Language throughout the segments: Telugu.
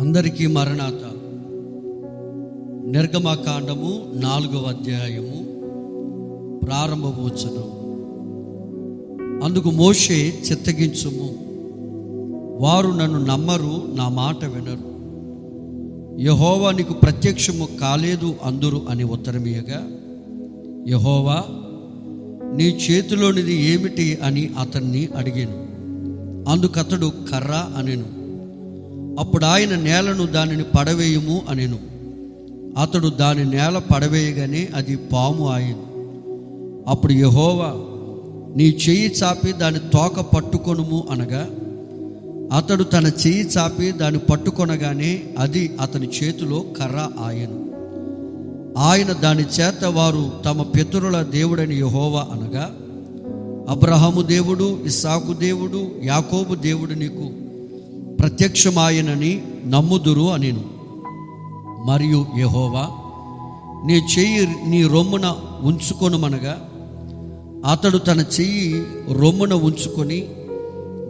అందరికీ మరణాత. నిర్గమకాండము నాలుగవ అధ్యాయము ప్రారంభవచనం. అందుకు మోషే చిత్తగించుము. వారు నన్ను నమ్మరు నా మాట వినరు. యహోవా నీకు ప్రత్యక్షము కాలేదు అందురు అని ఉత్తరమీయగా యహోవా నీ చేతిలోనిది ఏమిటి అని అతన్ని అడిగాను. అందుకతడు కర్ర అనెను. అప్పుడు ఆయన నేలను దానిని పడవేయము అనెను. అతడు దాని నేల పడవేయగానే అది పాము ఆయను. అప్పుడు యహోవా నీ చెయ్యి చాపి దాని తోక పట్టుకొనుము అనగా అతడు తన చెయ్యి చాపి దాన్ని పట్టుకొనగానే అది అతని చేతిలో కర్ర ఆయను. ఆయన దాని చేత వారు తమ పితరుల దేవుడని యహోవా అనగా అబ్రహాము దేవుడు ఇస్సాకు దేవుడు యాకోబు దేవుడు నీకు ప్రత్యక్షమాయనని నమ్ముదురు అనిను. మరియు యహోవా నీ చెయ్యి నీ రొమ్మున ఉంచుకొనుమనగా అతడు తన చెయ్యి రొమ్మున ఉంచుకొని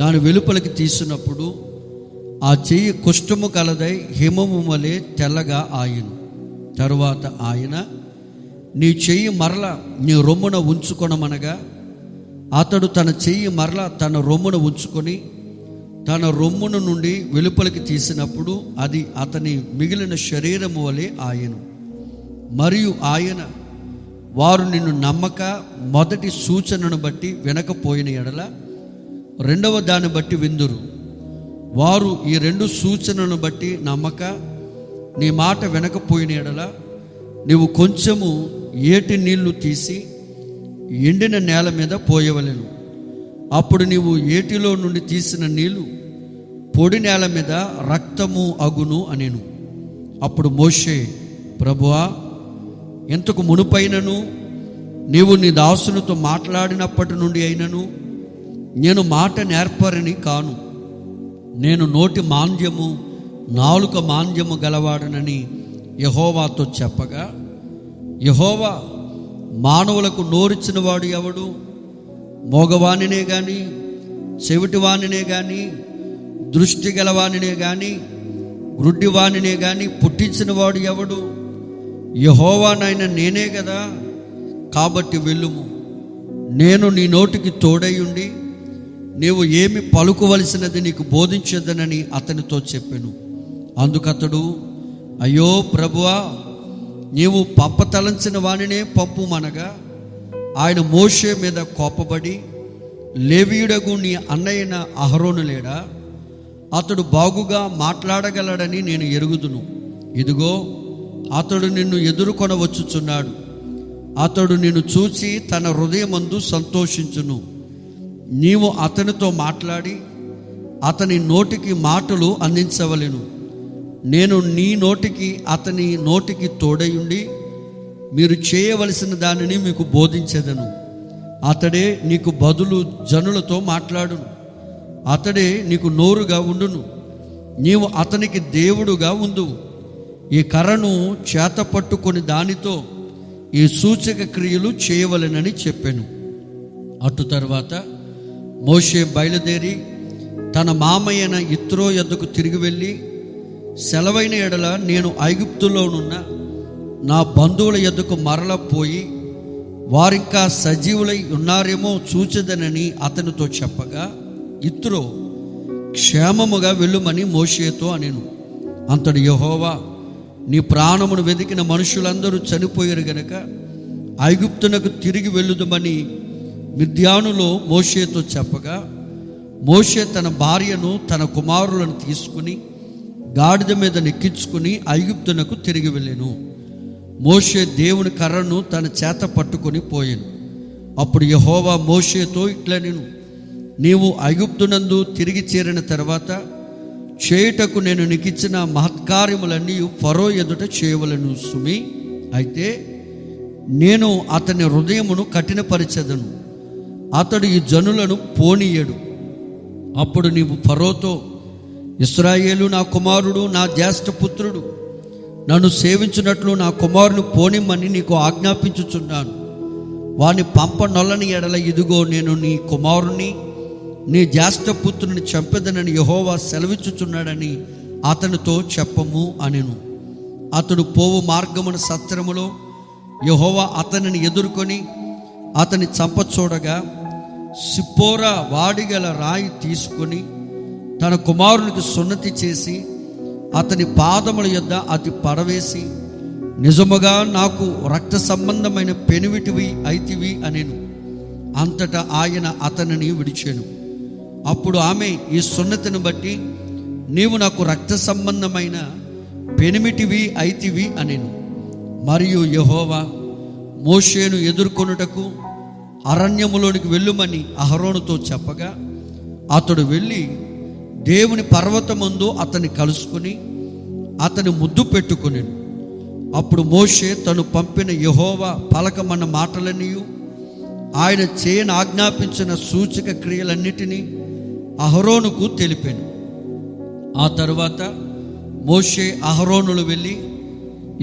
దాని వెలుపలికి తీసినప్పుడు ఆ చెయ్యి కుష్ఠము కలదై హిమము వలె తెల్లగా ఆయను. తరువాత ఆయన నీ చెయ్యి మరల నీ రొమ్మున ఉంచుకొనమనగా అతడు తన చెయ్యి మరల తన రొమ్మున ఉంచుకొని తన రొమ్మును నుండి వెలుపలికి తీసినప్పుడు అది అతని మిగిలిన శరీరము వలె ఆయను. మరియు ఆయన వారు నిన్ను నమ్మక మొదటి సూచనను బట్టి వినకపోయిన ఎడల రెండవ దాన్ని బట్టి విందురు. వారు ఈ రెండు సూచనలను బట్టి నమ్మక నీ మాట వినకపోయిన ఎడల నీవు కొంచెము ఏటి నీళ్ళు తీసి ఎండిన నేల మీద పోయవలను. అప్పుడు నీవు ఏటిలో నుండి తీసిన నీళ్ళు పొడి నేల మీద రక్తము అగును అనేను. అప్పుడు మోషే ప్రభువా ఇంతకు మునుపైనను నీవు నీ దాసునితో మాట్లాడినప్పటి నుండి అయినను నేను మాట నేర్పరని కాను. నేను నోటి మాంద్యము నాలుక మాంద్యము గలవాడనని యహోవాతో చెప్పగా యహోవా మానవులకు నోరిచ్చిన వాడు ఎవడు? మోగవానినే కానీ చెవిటివానినే కానీ దృష్టి గలవానినే కానీ గ్రుడ్డివానినే కానీ పుట్టించిన వాడు ఎవడు? యహోవానైనా నేనే కదా కాబట్టి వెళ్ళుము. నేను నీ నోటికి తోడై నీవు ఏమి పలుకువలసినది నీకు బోధించదనని అతనితో చెప్పాను. అందుకతడు అయ్యో ప్రభువా నీవు పప్పతలంచిన వానినే పంపుమనగా ఆయన మోషే మీద కోపబడి లేవీయుడగు నీ అన్నయ్యన అహరోను లేడా? అతడు బాగుగా మాట్లాడగలడని నేను ఎరుగుదును. ఇదిగో అతడు నిన్ను ఎదుర్కొనవచ్చుచున్నాడు. అతడు నిన్ను చూచి తన హృదయమందు సంతోషించును. నీవు అతనితో మాట్లాడి అతని నోటికి మాటలు అందించవలెను. నేను నీ నోటికి అతని నోటికి తోడయుండి మీరు చేయవలసిన దానిని మీకు బోధించేదను. అతడే నీకు బదులు జనులతో మాట్లాడును. అతడే నీకు నోరుగా ఉండును. నీవు అతనికి దేవుడుగా ఉందువు. ఈ కర్రను చేత పట్టుకొని దానితో ఈ సూచక క్రియలు చేయవలెనని చెప్పాను. అటు తర్వాత మోషే బయలుదేరి తన మామయ్యన ఇత్రో ఎద్దకు తిరిగి వెళ్ళి సెలవైన ఎడల నేను ఐగుప్తులోనున్న నా బంధువుల ఎద్దుకు మరల పోయి వారింకా సజీవులై ఉన్నారేమో చూచదనని అతనితో చెప్పగా ఇత్రో క్షేమముగా వెళ్ళుమని మోషేతో అనెను. అంతడు యహోవా నీ ప్రాణమును వెతికిన మనుషులందరూ చనిపోయారు గనక ఐగుప్తునకు తిరిగి వెళ్ళుదమని మిథ్యానులో మోషేతో చెప్పగా మోషే తన భార్యను తన కుమారులను తీసుకుని గాడిద మీద నెక్కించుకుని ఐగుప్తునకు తిరిగి వెళ్ళాను. మోషే దేవుని కర్రను తన చేత పట్టుకొని పోయాను. అప్పుడు యహోవా మోషేతో ఇట్లా నేను నీవు ఐగుప్తునందు తిరిగి చేరిన తర్వాత చేయుటకు నేను నీకిచ్చిన మహత్కార్యములన్నీ ఫరో ఎదుట చేయవలను సుమి. అయితే నేను అతని హృదయమును కఠినపరిచెదను. అతడు ఈ జనులను పోనీయడు. అప్పుడు నీవు ఫరోతో ఇస్రాయేలు నా కుమారుడు నా జ్యేష్ఠపుత్రుడు నన్ను సేవించినట్లు నా కుమారుని పోనిమ్మని నీకు ఆజ్ఞాపించుచున్నాను. వాని పంప నొల్లని ఎడల ఇదిగో నేను నీ కుమారుని నీ జ్యేష్ఠపుత్రుని చంపెదనని యహోవా సెలవిచ్చుచున్నాడని అతనితో చెప్పము అనెను. అతడు పోవు మార్గమున సత్రములో యహోవా అతనిని ఎదుర్కొని అతని చంపచూడగా సిప్పోరా వాడిగల రాయి తీసుకొని తన కుమారునికి సున్నతి చేసి అతని పాదముల యొద్ద అతి పడవేసి నిజముగా నాకు రక్త సంబంధమైన పెనివిటివి అయితివి అనేను. అంతటా ఆయన అతనిని విడిచాను. అప్పుడు ఆమె ఈ సున్నతిని బట్టి నీవు నాకు రక్త సంబంధమైన పెనిమిటివి అయితివి అనేను. మరియు యహోవా మోషేను ఎదుర్కొనుటకు అరణ్యములోనికి వెళ్ళుమని అహరోనుతో చెప్పగా అతడు వెళ్ళి దేవుని పర్వతమందు అతన్ని కలుసుకుని అతని ముద్దు పెట్టుకుని అప్పుడు మోషే తను పంపిన యహోవా పలకమన్న మాటలన్నీయు ఆయన చేయని ఆజ్ఞాపించిన సూచక క్రియలన్నిటినీ అహరోనుకు తెలిపాను. ఆ తరువాత మోషే అహరోనులు వెళ్ళి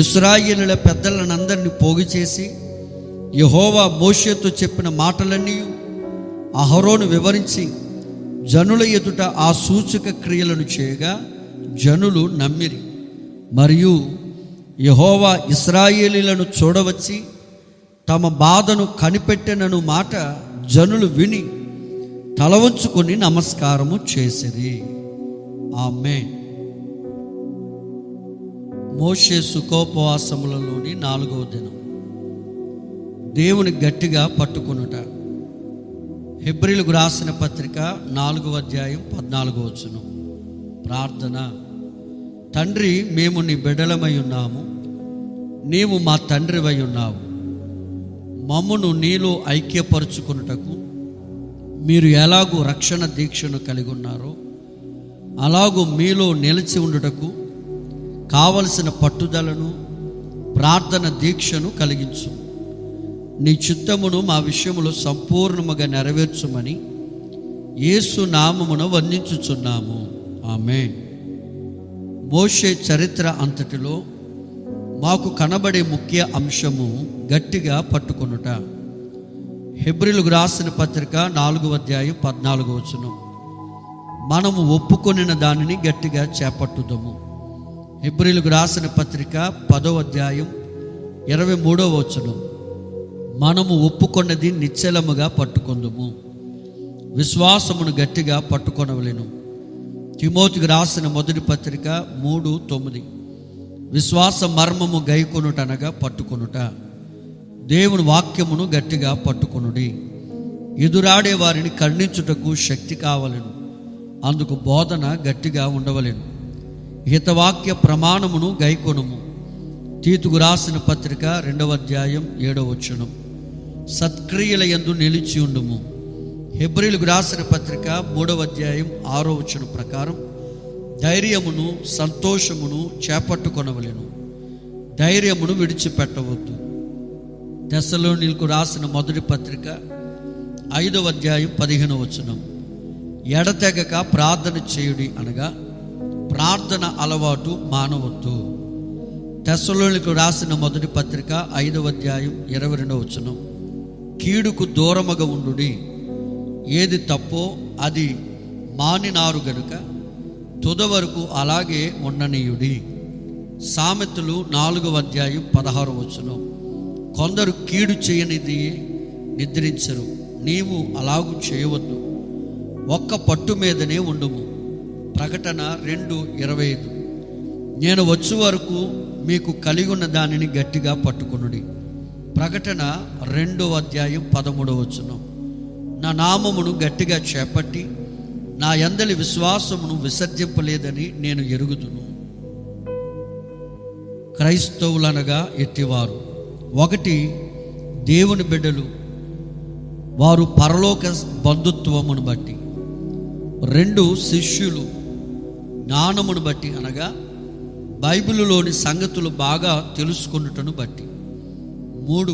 ఇస్రాయేలుల పెద్దలనందరినీ పోగు చేసి యహోవా మోషేతో చెప్పిన మాటలన్నీ అహరోను వివరించి జనుల ఎదుట ఆ సూచక క్రియలను చేయగా జనులు నమ్మిరి. మరియు యహోవా ఇస్రాయేలీలను చూడవచ్చి తమ బాధను కనిపెట్టెనను మాట జనులు విని తలవంచుకొని నమస్కారము చేసిరి. ఆమె మోషే సుఖోపవాసములలోని నాలుగవ దినం. దేవుని గట్టిగా పట్టుకొనుట. హెబ్రిలకు రాసిన పత్రిక నాలుగో అధ్యాయం పద్నాలుగో వచ్చును ప్రార్థన. తండ్రి మేము నీ బిడ్డలమై ఉన్నాము. నీవు మా తండ్రివై ఉన్నావు. మమ్మును నీలో ఐక్యపరుచుకున్నటకు మీరు ఎలాగూ రక్షణ దీక్షను కలిగి ఉన్నారో అలాగూ మీలో నిలిచి ఉండుటకు కావలసిన పట్టుదలను ప్రార్థన దీక్షను కలిగించు. నీ చిత్తమును మా విషయములో సంపూర్ణముగా నెరవేర్చుమని యేసు నామమున వర్ణించుచున్నాము. ఆమె మోషే చరిత్ర అంతటిలో మాకు కనబడే ముఖ్య అంశము గట్టిగా పట్టుకొనుట. హెబ్రిలకు రాసిన పత్రిక నాలుగో అధ్యాయం పద్నాలుగు వచనం. మనము ఒప్పుకొనిన దానిని గట్టిగా చేపట్టుదము. హెబ్రిలకు రాసిన పత్రిక పదో అధ్యాయం ఇరవై మూడవ వచనం. మనము ఒప్పుకొన్నది నిశ్చలముగా పట్టుకుందుము. విశ్వాసమును గట్టిగా పట్టుకొనవలేను. తిమోతికి రాసిన మొదటి పత్రిక మూడు తొమ్మిది. విశ్వాస మర్మము గైకొనుటనగా పట్టుకొనుట. దేవుని వాక్యమును గట్టిగా పట్టుకొనుడి. ఎదురాడే వారిని ఖండించుటకు శక్తి కావలెను. అందుకు బోధన గట్టిగా ఉండవలెను. హితవాక్య ప్రమాణమును గైకొనుము. తీతుకు రాసిన పత్రిక రెండవ అధ్యాయం ఏడవ వచ్చును సత్క్రియల యందు నిలిచి ఉండుము. హెబ్రిలకు రాసిన పత్రిక మూడవ అధ్యాయం ఆరో వచనం ప్రకారం ధైర్యమును సంతోషమును చేపట్టుకొనవలను. ధైర్యమును విడిచిపెట్టవద్దు. దశలోనిలకు రాసిన మొదటి పత్రిక ఐదవ అధ్యాయం పదిహేను వచనం ఎడతెగక ప్రార్థన చేయుడి అనగా ప్రార్థన అలవాటు మానవద్దు. దశలోనికి రాసిన మొదటి పత్రిక ఐదవ అధ్యాయం ఇరవై రెండవ వచనం కీడుకు దూరముగా ఉండుడి. ఏది తప్పో అది మానినారు గనుక తుద వరకు అలాగే ఉండనీయుడి. సామెతలు నాలుగవ అధ్యాయం పదహారు వచ్చును కొందరు కీడు చేయనిది నిద్రించరు. నీవు అలాగూ చేయవద్దు. ఒక్క పట్టు మీదనే ఉండుము. ప్రకటన రెండు ఇరవై ఐదు. నేను వచ్చే వరకు మీకు కలిగి ఉన్న దానిని గట్టిగా పట్టుకునుడి. ప్రకటన రెండో అధ్యాయం పదమూడవ వచనం. నా నామమును గట్టిగా చేపట్టి నా ఎందలి విశ్వాసమును విసర్జింపలేదని నేను ఎరుగుదును. క్రైస్తవులనగా ఎట్టివారు ఒకటి దేవుని బిడ్డలు వారు పరలోక బంధుత్వమును బట్టి. రెండు శిష్యులు జ్ఞానమును బట్టి అనగా బైబిలులోని సంగతులు బాగా తెలుసుకున్నటను బట్టి. మూడు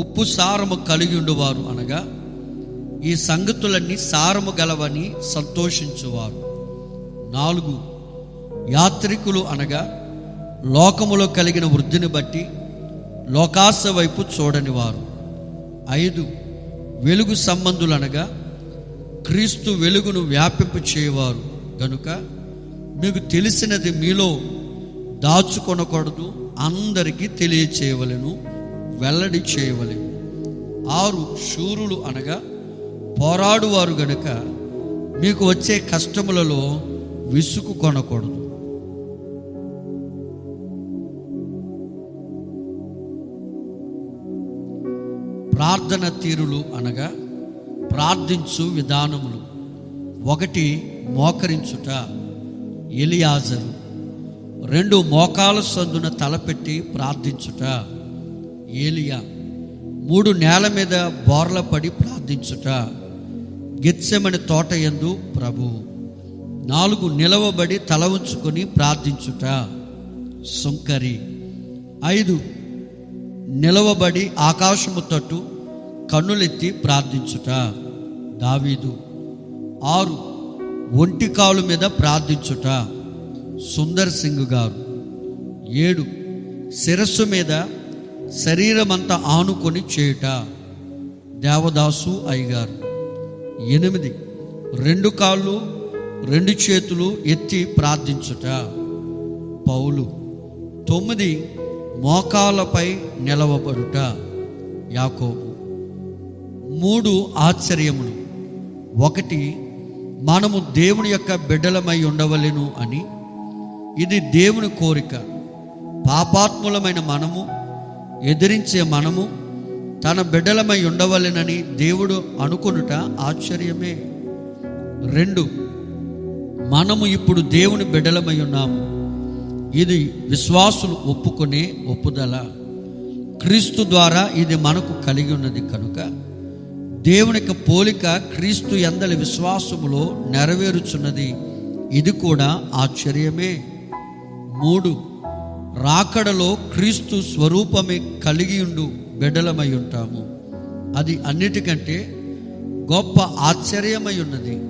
ఉప్పు సారము కలిగి ఉండువారు అనగా ఈ సంగతులన్నీ సారము గలవని సంతోషించువారు. నాలుగు యాత్రికులు అనగా లోకములో కలిగిన వృద్ధిని బట్టి లోకాస వైపు చూడని వారు ఐదు వెలుగు సంబంధులు అనగా క్రీస్తు వెలుగును వ్యాపింపు చేయవారు. గనుక మీకు తెలిసినది మీలో దాచుకొనకూడదు అందరికీ తెలియచేయవలెను. వెల్లడి చేయవలెను. ఆరు శూరులు అనగా పోరాడువారు గనుక మీకు వచ్చే కష్టములలో విసుగు కొనకూడదు. ప్రార్థన తీరులు అనగా ప్రార్థించు విధానములు. ఒకటి మోకరించుట ఎలియాజరు. రెండు మోకాల సందున తలపెట్టి ప్రార్థించుట. ఏలియా మూడు నేల మీద బోర్ల పడి ప్రార్థించుట. గెత్సెమని తోట యందు ప్రభు నాలుగు నిలవబడి తల ఉంచుకొని ప్రార్థించుట. సుంకరి ఐదు నిలవబడి ఆకాశము తట్టు కన్నులెత్తి ప్రార్థించుట. దావీదు ఆరు ఒంటి కాలు మీద ప్రార్థించుట. సుందర్ సింగ్ గారు ఏడు శిరస్సు మీద శరీరమంతా ఆనుకొని చేయుట. దేవదాసు అయ్యగారు. ఎనిమిది. రెండు కాళ్ళు రెండు చేతులు ఎత్తి ప్రార్థించుట. పౌలు. తొమ్మిది. మోకాలపై నిలవబడుట. యాకోబు. మూడు ఆశ్చర్యములు. ఒకటి. మనము దేవుని యొక్క బిడ్డలమై ఉండవలెను అని. ఇది దేవుని కోరిక. పాపాత్ములమైన మనము ఎదిరించే మనము తన బిడ్డలమై ఉండవలెనని దేవుడు అనుకొనుట ఆశ్చర్యమే. రెండు మనము ఇప్పుడు దేవుని బిడ్డలమై ఉన్నాము. ఇది విశ్వాసులు ఒప్పుకునే ఒప్పుదల. క్రీస్తు ద్వారా ఇది మనకు కలిగి ఉన్నది కనుక దేవునికి పోలిక క్రీస్తు ఎందలి విశ్వాసములో నెరవేరుచున్నది. ఇది కూడా ఆశ్చర్యమే. మూడు రాకడలో క్రీస్తు స్వరూపమే కలిగి ఉండు బిడ్డలమై ఉంటాము. అది అన్నిటికంటే గొప్ప ఆశ్చర్యమై ఉన్నది.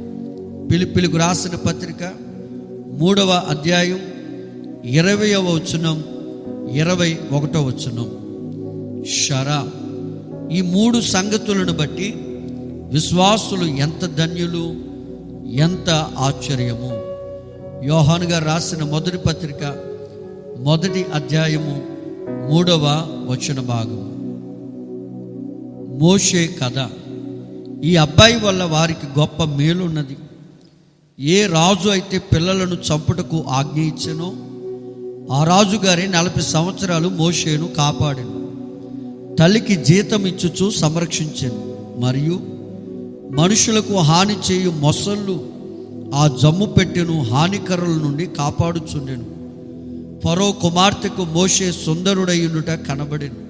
పిలిపిలికు రాసిన పత్రిక మూడవ అధ్యాయం ఇరవయవ వచనం ఇరవై ఒకటో వచనం. షరా ఈ మూడు సంగతులను బట్టి విశ్వాసులు ఎంత ధన్యులు ఎంత ఆశ్చర్యము. యోహాన్ గారు రాసిన మొదటి పత్రిక మొదటి అధ్యాయము మూడవ వచన భాగం మోషే కథ. ఈ అబ్బాయి వల్ల వారికి గొప్ప మేలున్నది. ఏ రాజు అయితే పిల్లలను చంపుటకు ఆజ్ఞ ఇచ్చెనో ఆ రాజుగారి నలభై సంవత్సరాలు మోషేను కాపాడాను. తల్లికి జీతం ఇచ్చుచు సంరక్షించాను. మరియు మనుషులకు హాని చేయు మొసళ్ళు ఆ జమ్ము పెట్టెను హానికరుల నుండి కాపాడుచుండెను. పరో కుమార్తెకు మోషే సుందరుడయ్యునుట కనబడెను.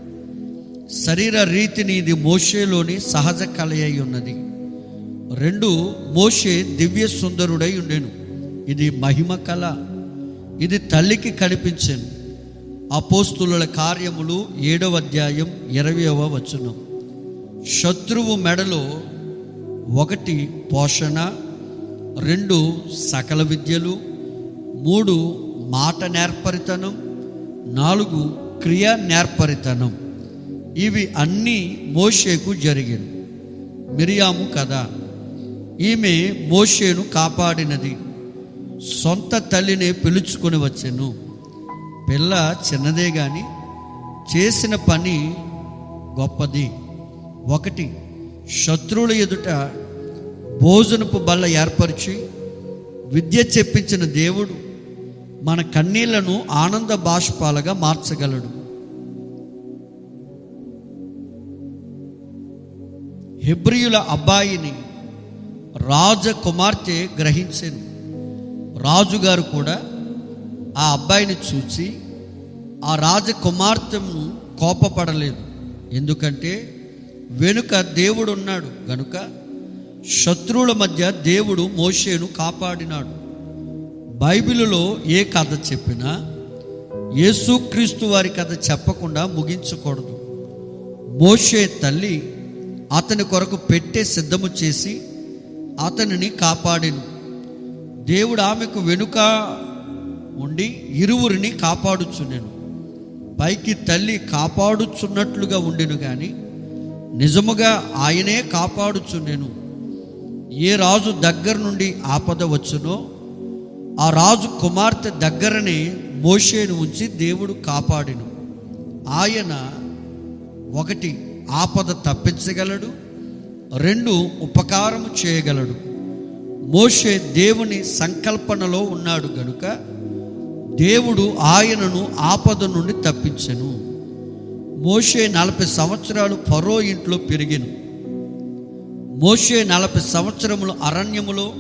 శరీర రీతిని ఇది మోషేలోని సహజ కలయ ఉన్నది. రెండు మోషే దివ్య సుందరుడై ఉండెను. ఇది మహిమ కళ ఇది తల్లికి కనిపించాను. అపోస్తుల కార్యములు ఏడవ అధ్యాయం ఇరవయవ వచనం. శత్రువు మెడలో ఒకటి పోషణ రెండు సకల విద్యలు మూడు మాట నేర్పరితనం నాలుగు క్రియ నేర్పరితనం. ఇవి అన్నీ మోషేకు జరిగింది మిరియాము కదా ఈమె మోషేను కాపాడినది. సొంత తల్లిని పిలుచుకొని వచ్చాను. పిల్ల చిన్నదే కానీ చేసిన పని గొప్పది. ఒకటి శత్రువుల ఎదుట భోజనపు బల్ల ఏర్పరిచి విద్య చెప్పించిన దేవుడు మన కన్నీళ్ళను ఆనంద బాష్పాలుగా మార్చగలడు. హెబ్రియుల అబ్బాయిని రాజకుమార్తె గ్రహించాను. రాజుగారు కూడా ఆ అబ్బాయిని చూసి ఆ రాజకుమార్తెను కోపపడలేదు. ఎందుకంటే వెనుక దేవుడున్నాడు. గనుక శత్రువుల మధ్య దేవుడు మోషేను కాపాడినాడు. బైబిలులో ఏ కథ చెప్పినా యేసుక్రీస్తు వారి కథ చెప్పకుండా ముగించకూడదు. మోషే తల్లి అతని కొరకు పెట్టే సిద్ధము చేసి అతనిని కాపాడిను. దేవుడు ఆమెకు వెనుక ఉండి ఇరువురిని కాపాడుచున్నాను పైకి తల్లి కాపాడుచున్నట్లుగా ఉండెను కానీ నిజముగా ఆయనే కాపాడుచున్నాను ఏ రాజు దగ్గర నుండి ఆపద వచ్చునో ఆ రాజు కుమార్తె దగ్గరనే మోషేను ఉంచి దేవుడు కాపాడిను. ఆయన ఒకటి ఆపద తప్పించగలడు రెండు ఉపకారము చేయగలడు. మోషే దేవుని సంకల్పనలో ఉన్నాడు గనుక దేవుడు ఆయనను ఆపద నుండి తప్పించెను. మోషే నలభై సంవత్సరాలు ఫరో ఇంట్లో పెరిగిను. మోషే నలభై సంవత్సరములు అరణ్యములో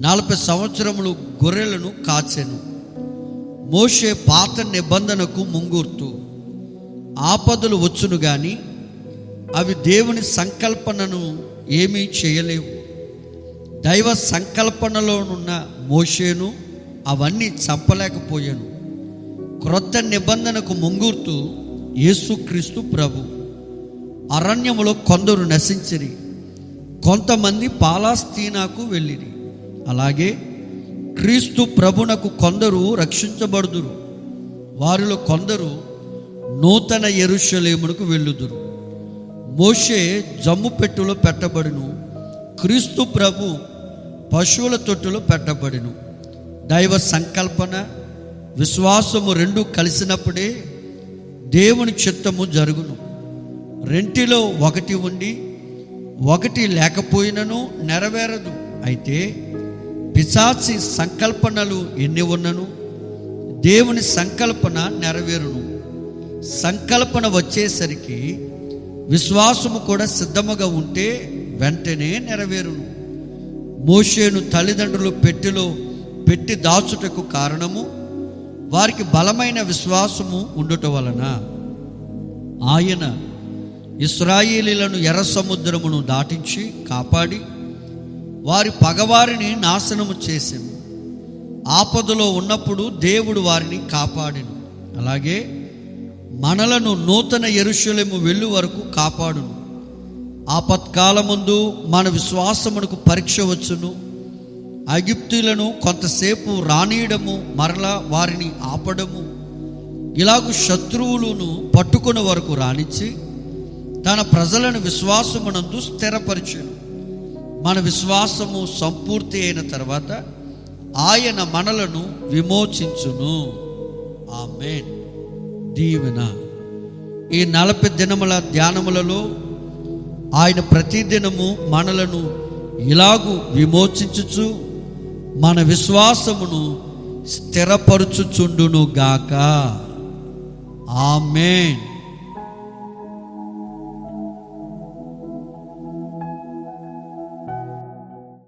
నలభై సంవత్సరములు గొర్రెలను కాచెను. మోషే పాత నిబంధనకు ముంగూర్తు ఆపదలు వచ్చును గాని అవి దేవుని సంకల్పనను ఏమీ చేయలేవు. దైవ సంకల్పనలోనున్న మోషేను అవన్నీ చంపలేకపోయాను. క్రొత్త నిబంధనకు ముంగూర్తు యేసుక్రీస్తు ప్రభు. అరణ్యములో కొందరు నశించిరి కొంతమంది పాలాస్తీనాకు వెళ్ళిరి. అలాగే క్రీస్తు ప్రభునకు కొందరు రక్షించబడుదురు. వారిలో కొందరు నూతన ఎరుషలేమునకు వెళ్ళుదురు. మోషే జమ్ము పెట్టులో పెట్టబడును క్రీస్తు ప్రభు పశువుల తొట్టులో పెట్టబడును. దైవ సంకల్పన విశ్వాసము రెండు కలిసినప్పుడే దేవుని చిత్తము జరుగును. రెంటిలో ఒకటి ఉండి ఒకటి లేకపోయినను నెరవేరదు. అయితే పిశాచి సంకల్పనలు ఎన్ని ఉన్నను? దేవుని సంకల్పన నెరవేరును. సంకల్పన వచ్చేసరికి విశ్వాసము కూడా సిద్ధముగా ఉంటే వెంటనే నెరవేరును. మోషేను తల్లిదండ్రులు పెట్టెలో పెట్టి దాచుటకు కారణము వారికి బలమైన విశ్వాసము ఉండుట వలన. ఆయన ఇస్రాయేలీలను ఎర్ర సముద్రమును దాటించి కాపాడి వారి పగవారిని నాశనము చేసాను. ఆపదలో ఉన్నప్పుడు దేవుడు వారిని కాపాడిను. అలాగే మనలను నూతన ఎరుషలేము వెళ్ళు వరకు కాపాడును. ఆపత్కాలముందు మన విశ్వాసమునకు పరీక్ష వచ్చును. అగిప్తులను కొంతసేపు రానియడము మరలా వారిని ఆపడము. ఇలాగు శత్రువులను పట్టుకున్న వరకు రాణించి తన ప్రజలను విశ్వాసమునందు స్థిరపరిచాను. మన విశ్వాసము సంపూర్తి అయిన తర్వాత ఆయన మనలను విమోచించును. ఆమె దీవెన. ఈ నలభై దినముల ధ్యానములలో ఆయన ప్రతిదినము మనలను ఇలాగు విమోచించుచు మన విశ్వాసమును స్థిరపరచుచుండును గాక. ఆమెన్.